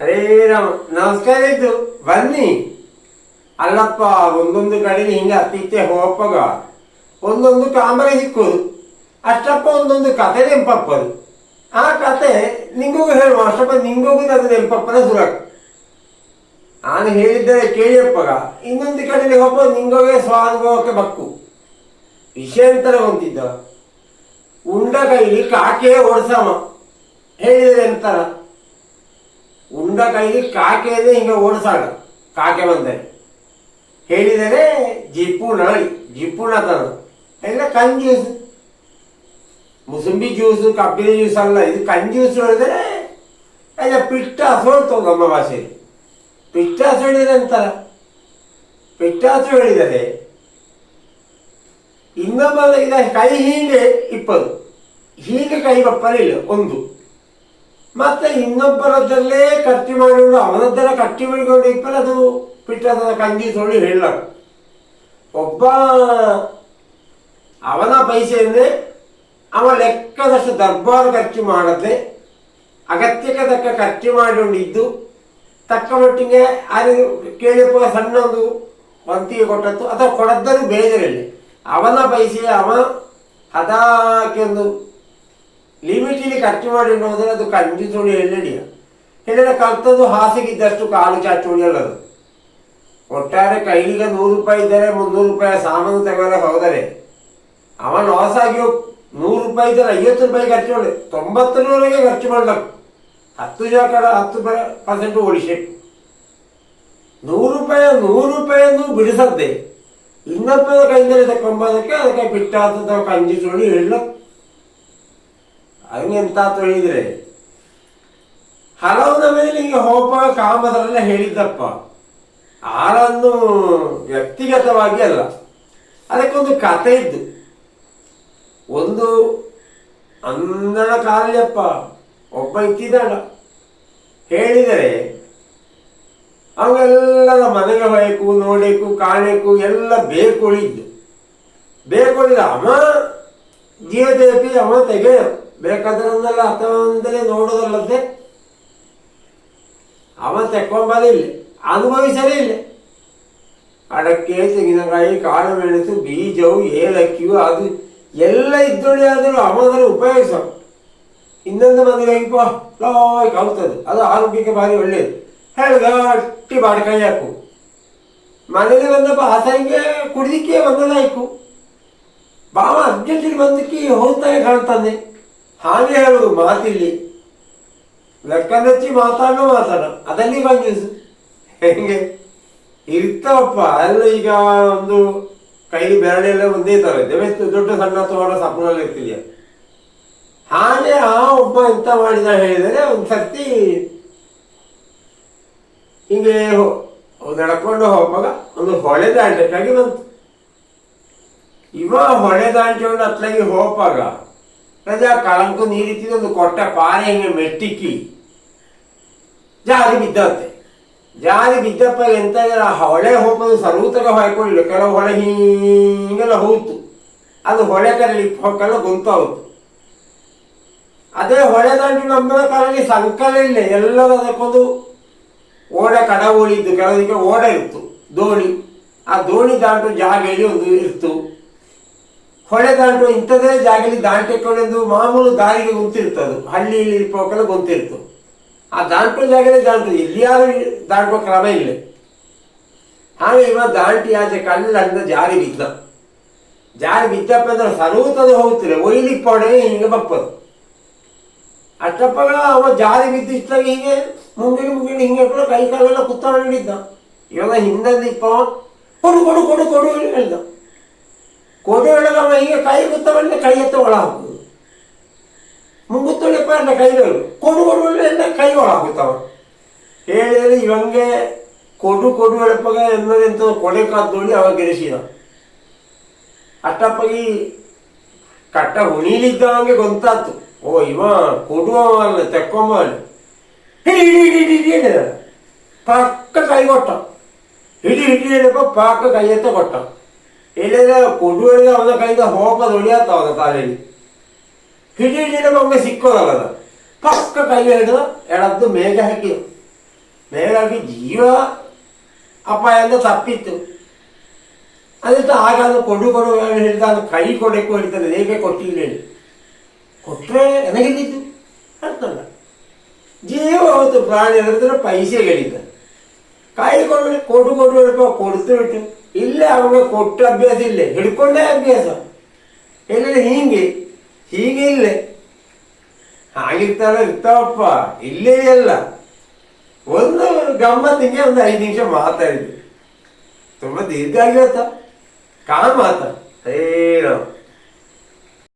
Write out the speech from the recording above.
ಹರೇ ರಾಮ, ನಮಸ್ಕಾರ ಇದ್ದು, ಬನ್ನಿ. ಅಲ್ಲಪ್ಪ, ಒಂದೊಂದು ಕಡೆಗೆ ಹಿಂಗೆ ಅತ್ತಿತ್ತೆ ಹೋಗಪ್ಪಗ ಒಂದೊಂದು ಕಾಮರೆ ಸಿಕ್ಕೋದು ಅಷ್ಟಪ್ಪ ಒಂದೊಂದು ಕತೆ ನೆಂಪಪ್ಪದು. ಆ ಕತೆ ನಿಂಗೂ ಹೇಳುವ, ಅಷ್ಟಪ್ಪ ನಿಂಗೂ ಅದು ನೆಂಪಪ್ಪನ ಸುರಕ್ ನಾನು ಹೇಳಿದ್ದರೆ ಕೇಳಿಯಪ್ಪಗ, ಇನ್ನೊಂದು ಕಡೆಗೆ ಹೋಗೋ ನಿಂಗೋಗೆ ಸ್ವಾನುಭವಕ್ಕೆ ಬಕ್ಕು. ವಿಷಯಂತರ ಹೊಂದಿದ್ದ. ಉಂಡ ಕೈಲಿ ಕಾಕೆ ಓಡಿಸಮ ಹೇಳಿದರೆ ಎಂತರ? ಉಂಡ ಕೈಗೆ ಕಾಕೆಯದೇ ಹಿಂಗೆ ಓಡಿಸಾಗ ಕಾಕೆ ಬಂದರೆ ಹೇಳಿದರೆ ಜಿಪ್ಪುಣ ಜಿಪ್ಪುಣತನ ಇಲ್ಲ ಕನ್ ಜ್ಯೂಸ್ ಮುಸುಂಬಿ ಜ್ಯೂಸು, ಕಬ್ಬಿನ ಜ್ಯೂಸ್ ಅಲ್ಲ, ಇದು ಕನ್ ಜ್ಯೂಸ್ ಹೇಳಿದರೆ ಅಲ್ಲ ಪಿಟ್ಟ ಹೇಳ್ತವೆ ನಮ್ಮ ಭಾಷೆಯಲ್ಲಿ. ಪಿಟ್ಟಾಸು ಹೇಳಿದರೆ ಅಂತಾರ. ಪಿಟ್ಟಾಸು ಹೇಳಿದರೆ ಇನ್ನೊಬ್ಬ ಕೈ ಹೀಗೆ ಇಪ್ಪದು. ಹೀಗೆ ಕೈ ಬಪ್ಪಲಿಲ್ಲ, ಒಂದು. ಮತ್ತೆ ಇನ್ನೊಬ್ಬರದ್ದಲ್ಲೇ ಕಟ್ಟಿ ಮಾಡಿಕೊಂಡು ಅವನದ್ದರ ಕಟ್ಟಿ ಮಾಡಿಕೊಂಡು ಇಪ್ಪಲ್ಲ ಅದು ಪಿಟ್ಟದ ಕಂಗಿ ಸುಳ್ಳು ಹೇಳ ಒಬ್ಬ ಅವನ ಪೈಸೆಯನ್ನೇ ಅವ ಲೆಕ್ಕದಷ್ಟು ದರ್ಬಾರು ಖರ್ಚು ಮಾಡದೆ ಅಗತ್ಯಕ್ಕೆ ತಕ್ಕ ಖರ್ಚು ಮಾಡಿಕೊಂಡಿದ್ದು, ತಕ್ಕ ಮಟ್ಟಿಗೆ ಅದು ಕೇಳಿಪ್ಪ ಸಣ್ಣ ಒಂದು ವಂತಿಗೆ ಕೊಟ್ಟದ್ದು, ಅಥವಾ ಕೊಡದ್ದನ್ನು ಬೇಜರಿಲ್ಲ ಅವನ ಪೈಸೆ ಅವ ಹದಾಕೆ ಒಂದು ಲಿಮಿಟಿಲಿ ಖರ್ಚು ಮಾಡಿ ಹೋದರೆ ಅದು ಕಂಜಿ ಸುಳಿ ಎಳ್ಳಡಿಯ ಹೇಳಿದ್ರೆ ಕಲ್ತದ್ದು ಹಾಸಿಗಿದ್ದಷ್ಟು ಕಾಲು ಚಾಚುಳಿ ಅಲ್ಲದು ಒಟ್ಟಾರೆ ಕೈಲಿಗೆ ನೂರು ರೂಪಾಯಿ ಇದ್ದರೆ ಮುನ್ನೂರು ರೂಪಾಯಿ ಸಾಮಾನು ತಗೊಳ್ಳೆ ಹೋದರೆ ಅವ ಲಾಸ್ ಆಗಿ ನೂರು ರೂಪಾಯಿ ಇದ್ದರೆ ಐವತ್ತು ರೂಪಾಯಿ ಖರ್ಚು ಮಾಡಿ ತೊಂಬತ್ತರವರೆಗೆ ಖರ್ಚು ಮಾಡ್ಬೇಕು ಹತ್ತು ಕಡ ಹತ್ತು ಪರ್ಸೆಂಟ್ ಉಳಿಸಿ ನೂರು ರೂಪಾಯಿ ನೂರು ರೂಪಾಯಿಯನ್ನು ಬಿಡಿಸದ್ದೆ ಇನ್ನೊಬ್ಬರ ಕೈಯಿಂದ ತಕೊಂಬೋದಕ್ಕೆ ಅದಕ್ಕೆ ಬಿಟ್ಟಾದ ಕಂಜಿ ಸುಳಿ ಹೇಳ ಹಂಗೆ ಎಂತಾತು ಹೇಳಿದ್ರೆ ಹಲವು ನಿಮಗೆ ಹೋಪ ಕಾಮದರೆಲ್ಲ ಹೇಳಿದ್ದಪ್ಪ. ಆರನ್ನು ವ್ಯಕ್ತಿಗತವಾಗಿ ಅಲ್ಲ, ಅದಕ್ಕೊಂದು ಕತೆ ಇದ್ದು, ಒಂದು ಅಂದಣ ಕಾಲಪ್ಪ ಒಬ್ಬ ಇತ್ತಿದ್ದಾಳ ಹೇಳಿದರೆ, ಅವೆಲ್ಲರ ಮನೆಗೆ ಹೋಯಕು ನೋಡಬೇಕು, ಕಾಣಬೇಕು, ಎಲ್ಲ ಬೇಕೊಳಿದ್ದು ಬೇಕೊಳಿದ ಅವ ಜೀವದೇಪಿ ಅವ ತೆಗೆಯ ಬೇಕಾದ್ರನ್ನೆಲ್ಲ ಅಥವಂದಲೇ ನೋಡೋದಲ್ಲದೆ ಅವ ತೆಕ್ಕೊಂಬಲಿಲ್ಲ ಅನುಭವಿಸಲೇ ಇಲ್ಲ. ಅಡಕ್ಕೆ ತೆಂಗಿನಕಾಯಿ ಕಾಳು ಮೆಣಸು ಬೀಜವು, ಏಲಕ್ಕಿಯು, ಅದು ಎಲ್ಲ ಇದ್ದೊಳಿ ಆದರೂ ಅವನಲ್ಲಿ ಉಪಯೋಗಿಸ. ಇನ್ನೊಂದು ಮನೆಗೆ ಹೆಂಗೋ ಲಾಯ್ ಕಲ್ತದೆ ಅದು ಆರೋಗ್ಯಕ್ಕೆ ಭಾರಿ ಒಳ್ಳೆಯದು ಹೇಳಿ ಗಟ್ಟಿ ಬಾಡ್ಕಾಯಿ ಹಾಕು. ಮನೇಲಿ ಬಂದಪ್ಪ, ಹಸಂಗೆ ಕುಡಿದಿಕ್ಕೆ ಬಂದದಾಯ್ಕು. ಬಾವ ಅರ್ಜೆಂಟಿಗೆ ಬಂದಕ್ಕೆ ಹೋಗ್ತಾನೆ ಕಾಣ್ತಾನೆ. ಹಾಗೆ ಹೇಳುವುದು ಮಾತಿಲ್ಲಿ. ಲೆಕ್ಕನಚ್ಚಿ ಮಾತಾಡೋ ಮಾತಾಡ. ಅದನ್ನೇ ಬಂದಿಸು ಹೆಂಗೆ? ಇರ್ತಾವಪ್ಪ. ಅಲ್ಲ, ಈಗ ಒಂದು ಕೈ ಬೆರಳೆಲ್ಲ ಒಂದೇ ತರ ಇದೆ. ದೊಡ್ಡ, ಸಣ್ಣ ತೋಡ ಸಪ್ನಲ್ಲಿ ಇರ್ತಿದ್ಯ? ಹಾಗೆ ಆ ಒಬ್ಬ ಎಂತ ಮಾಡಿದ ಹೇಳಿದರೆ ಒಂದು ಸರ್ತಿ ಹಿಂಗೆ ನಡ್ಕೊಂಡು ಹೋಗುವಾಗ ಒಂದು ಹೊಳೆ ದಾಟಕ್ಕಾಗಿ ಬಂತು. ಇವ ಹೊಳೆ ದಾಟಿಕೊಂಡು ಅತ್ಲಾಗಿ ಹೋಪಾಗ ರಜಾ ಕಳಂಕು ರೀತಿ ಒಂದು ಕೊಟ್ಟ ಪಾರೆ ಹಿಂಗೆ ಮೆಟ್ಟಿಕ್ಕಿ ಜಾರಿ ಬಿದ್ದಂತೆ ಜಾರಿ ಬಿದ್ದಪ್ಪ ಎಂತ ಹೊಳೆ ಹೋಗೋದು ಸರ್ವತ್ರ ಹೊಯ್ಕೊಳ್ಳಿಲ್ಲ ಕೆಲವು ಹೊಳೆ ಹೀಗೆಲ್ಲ ಹೋಯ್ತು ಅದು ಹೊಳೆ ಹೊಕ್ಕಲ್ಲ ಗೊಂತಾವತ್ತು ಅದೇ ಹೊಳೆ ದಾಟಿ ನಮ್ಮ ಕಾಲದಲ್ಲಿ ಸಂಕಲ ಇಲ್ಲ ಎಲ್ಲರೂ ಅದಕ್ಕೊಂದು ಓಡೆ ಕಡ ಓಡಿದ್ದು ಕೆಲವರಿಗೆ ಓಡ ಇತ್ತು ದೋಣಿ ಆ ದೋಣಿ ದಾಂಡಲು ಜಾಗ ಹೇಳಿ ಒಂದು ಇತ್ತು ಹೊಳೆ ದಾಟು ಇಂಥದೇ ಜಾಗಲಿ ದಾಟಿಕೊಂಡೆಂದು ಮಾಮೂಲು ದಾರಿಗೆ ಗುಂತಿರ್ತದು ಹಳ್ಳಿಯಲ್ಲಿ ಇರ್ಬೇಕಲ್ಲ ಗೊತ್ತಿರ್ತು ಆ ದಾಂಟು ಜಾಗದಲ್ಲಿ ದಾಂಟು ಎಲ್ಲಿಯಾದ್ರೂ ದಾಟುವ ಕ್ರಮ ಇಲ್ಲ. ಹಾಗೆ ಇವ ದಾಂಟಿ ಆಚೆ ಕಲ್ಲಂದ ಜಾರಿ ಬಿದ್ದ. ಜಾರಿ ಬಿದ್ದಪ್ಪ ಅಂದ್ರೆ ಸರ್ವತದ ಹೋಗ್ತಿಲ್ಲ ಒಯ್ಲಿ ಪೊಡೆ ಹಿಂಗೆ ಬಪ್ಪದು. ಅಷ್ಟಪ್ಪಗಳ ಅವ ಜಾರಿ ಬಿದ್ದು ಇಷ್ಟಾಗಿ ಹೀಗೆ ಮುಂಗಿಡಿ ಮುಂಗಿಡಿ ಹಿಂಗೆ ಕೂಡ ಕೈ ಕಾಲೆಲ್ಲ ಕುತ್ತಾಡಿದ್ದ ಇವಾಗ ಹಿಂದಿಪ್ಪ ಕೊಡು ಕೊಡು ಕೊಡು ಕೊಡು, ಹೇಳ್ದ. ಕೊಡು ಹೇಳಿದ ಅವ ಹೀಗೆ ಕೈ ಕುತ್ತವನ್ನ ಕೈ ಎತ್ತ ಒಳ ಹಾಕುದು ಮುಂಗುತ್ತೊಳಪ್ಪ ಅಂತ ಕೈಗಳು ಕೊಡು ಕೊಡು ಎಲ್ಲ ಕೈ ಒಳ ಹಾಕುತ್ತವ ಹೇಳಿದರೆ ಇವಂಗೆ ಕೊಡು ಕೊಡು ಎಳಪಗ ಎನ್ನದೆಂತ ಕೊಡೆ ಕಾದ್ದೋಳಿ ಅವ ಗೆಳಿಸಿದ ಅಷ್ಟಪ್ಪಗಿ ಕಟ್ಟ ಹುಣಿಲಿದ್ದವಂಗೆ ಗೊತ್ತಾತು ಓ ಇವ ಕೊಡುವವಲ್ಲ ತೆಕ್ಕೊಂಬಲ್ಲ ಹಿಡಿ ಹಿಡಿ ಹಿಡಿ ಹಿಡಿ ಹೇಳಿದ ಪಕ್ಕ ಕೈ ಕೊಟ್ಟ ಹಿಡಿ ಹಿಡಿ ಹೇಳಪ್ಪ ಪಕ್ಕ ಕೈ ಎತ್ತ ಕೊಟ್ಟ ಹೇಳಿದ್ರೆ ಕೊಡು ಹೇಳಿದ ಅವನ ಕೈಯಿಂದ ಹೋಗದ ಹೊಳಿಯತ್ತ ಅವನ ತಲೆಯಲ್ಲಿ ಹಿಡಿ ಹಿಡಿ ಅವನಿಗೆ ಸಿಕ್ಕೋದಲ್ಲ ಪಕ್ಕ ಕೈ ಹಿಡಿದ ಎಳದ್ದು ಮೇಘ ಹಾಕಿ ಮೇಲಾಗಿ ಜೀವ ಅಪಾಯದಿಂದ ತಪ್ಪಿತ್ತು ಅದಕ್ಕೆ ಆಗ ಅದು ಕೊಡು ಕೊಡು ಅಂತ ಹೇಳಿದ ಅದು ಕೈ ಕೊಡಕ್ಕೆ ಹೇಳ್ತಾನೆ ಹೇಗೆ ಕೊಟ್ಟಿಲ್ಲ ಹೇಳಿ ಕೊಟ್ಟರೆ ನನಗೆಲ್ಲಿದ್ದು ಅಂತಲ್ಲ ಜೀವ ಅವತ್ತು ಪ್ರಾಣಿ ಅಂದ್ರೆ ಪೈಸೆ ಇಲ್ಲೇ ಅವಾಗ ಕೊಟ್ಟು ಅಭ್ಯಾಸ ಇಲ್ಲೇ, ಹಿಡ್ಕೊಂಡೇ ಅಭ್ಯಾಸ. ಎಲ್ಲೆಲ್ಲ ಹೀಗೆ? ಹೀಗೆ ಇಲ್ಲೇ. ಆಗಿರ್ತಾರೆ ಇರ್ತಾವಪ್ಪ, ಇಲ್ಲೇ ಇಲ್ಲ. ಒಂದು ಗಮ್ಮತ್ತಿಗೆ ಒಂದು ಐದು ನಿಮಿಷ ಮಾತಾಡಿದ್ವಿ ತುಂಬ ದೀರ್ಘ ಆಗಿರತ್ತ? ಕಾ ಮಾತ ಏನೋ